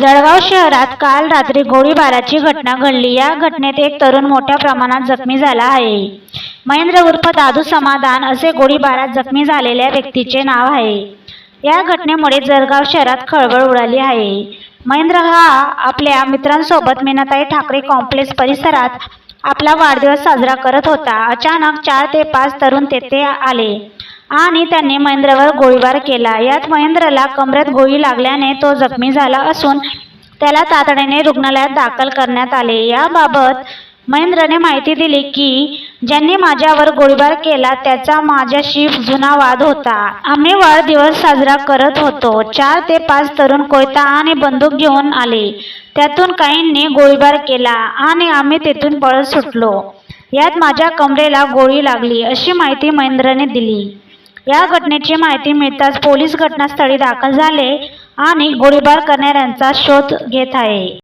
जळगाव शहरात काल रात्री गोळीबाराची घटना घडली. या घटनेत एक तरुण मोठ्या प्रमाणात जखमी झाला आहे. महेंद्र उर्फ दादू समाधान असे गोळीबारात जखमी झालेल्या व्यक्तीचे नाव आहे. या घटनेमुळे जळगाव शहरात खळबळ उडाली आहे. महेंद्र हा आपल्या मित्रांसोबत मेनाताई ठाकरे कॉम्प्लेक्स परिसरात आपला वाढदिवस साजरा करत होता. अचानक चार ते पाच तरुण तेथे आले. आणि त्यांनी महेंद्रवर गोळीबार केला. यात महेंद्रला कमरेत गोळी लागल्याने तो जखमी झाला असून त्याला तातडीने रुग्णालयात दाखल करण्यात आले. याबाबत महेंद्रने माहिती दिली की ज्यांनी माझ्यावर गोळीबार केला त्याचा माझ्याशी जुना वाद होता. आम्ही वाढदिवस साजरा करत होतो. चार ते पाच तरुण कोयता आणि बंदूक घेऊन आले. त्यातून काहींनी गोळीबार केला आणि आम्ही तेथून पळत सुटलो. यात माझ्या कमरेला गोळी लागली अशी माहिती महेंद्रने दिली. या घटनेची माहिती मिळताच पोलीस घटनास्थळी दाखल झाले आणि गोळीबार करणाऱ्यांचा शोध घेत आहे.